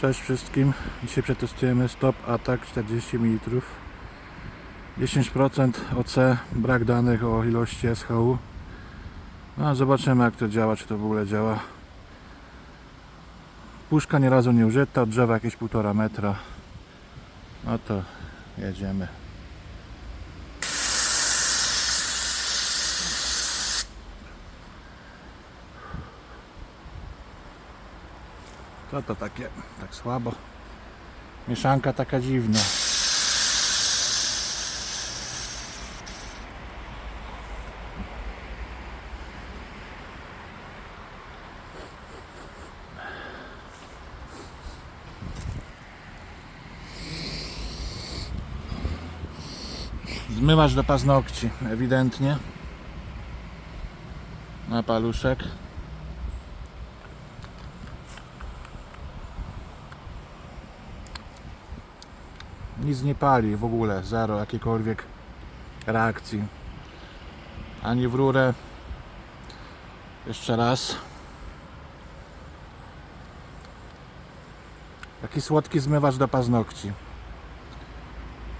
Cześć wszystkim. Dzisiaj przetestujemy Stop Attack 40 ml. 10% OC, brak danych o ilości SHU. No, zobaczymy jak to działa, czy to w ogóle działa. Puszka nie razu nie użyta, drzewa jakieś 1,5 metra. No to jedziemy. To to takie, tak słabo. Mieszanka taka dziwna. Zmywacz do paznokci, ewidentnie. Na paluszek. Nic nie pali w ogóle, zero jakiejkolwiek reakcji. Ani w rurę. Jeszcze raz. Taki słodki zmywacz do paznokci.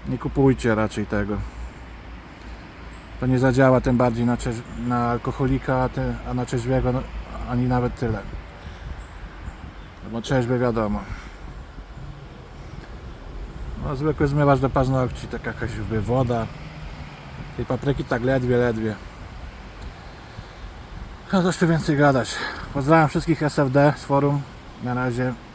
Nie kupujcie raczej tego. To nie zadziała tym bardziej na, na alkoholika, a, na trzeźwiego no, ani nawet tyle. Bo trzeźwy wiadomo. No zwykły zmywacz do paznokci, taka jakaś woda. Tej papryki tak ledwie, ledwie. No coś tu więcej gadać. Pozdrawiam wszystkich SFD z forum. Na razie.